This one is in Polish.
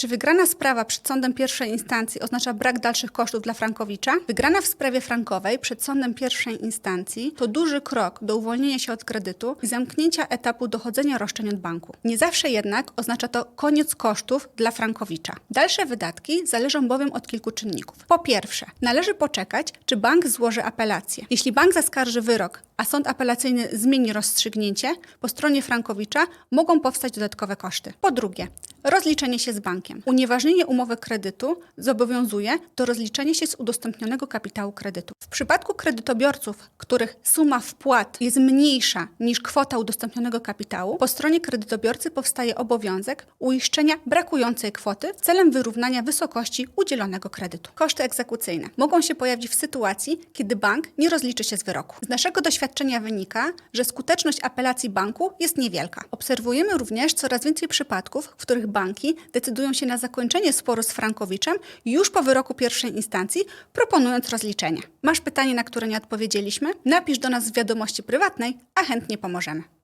Czy wygrana sprawa przed sądem pierwszej instancji oznacza brak dalszych kosztów dla Frankowicza? Wygrana w sprawie frankowej przed sądem pierwszej instancji to duży krok do uwolnienia się od kredytu i zamknięcia etapu dochodzenia roszczeń od banku. Nie zawsze jednak oznacza to koniec kosztów dla Frankowicza. Dalsze wydatki zależą bowiem od kilku czynników. Po pierwsze, należy poczekać, czy bank złoży apelację. Jeśli bank zaskarży wyrok, a sąd apelacyjny zmieni rozstrzygnięcie, po stronie Frankowicza mogą powstać dodatkowe koszty. Po drugie, rozliczenie się z bankiem. Unieważnienie umowy kredytu zobowiązuje do rozliczenia się z udostępnionego kapitału kredytu. W przypadku kredytobiorców, których suma wpłat jest mniejsza niż kwota udostępnionego kapitału, po stronie kredytobiorcy powstaje obowiązek uiszczenia brakującej kwoty celem wyrównania wysokości udzielonego kredytu. Koszty egzekucyjne mogą się pojawić w sytuacji, kiedy bank nie rozliczy się z wyroku. Z naszego doświadczenia wynika, że skuteczność apelacji banku jest niewielka. Obserwujemy również coraz więcej przypadków, w których banki decydują się na zakończenie sporu z Frankowiczem już po wyroku pierwszej instancji, proponując rozliczenie. Masz pytanie, na które nie odpowiedzieliśmy? Napisz do nas w wiadomości prywatnej, a chętnie pomożemy.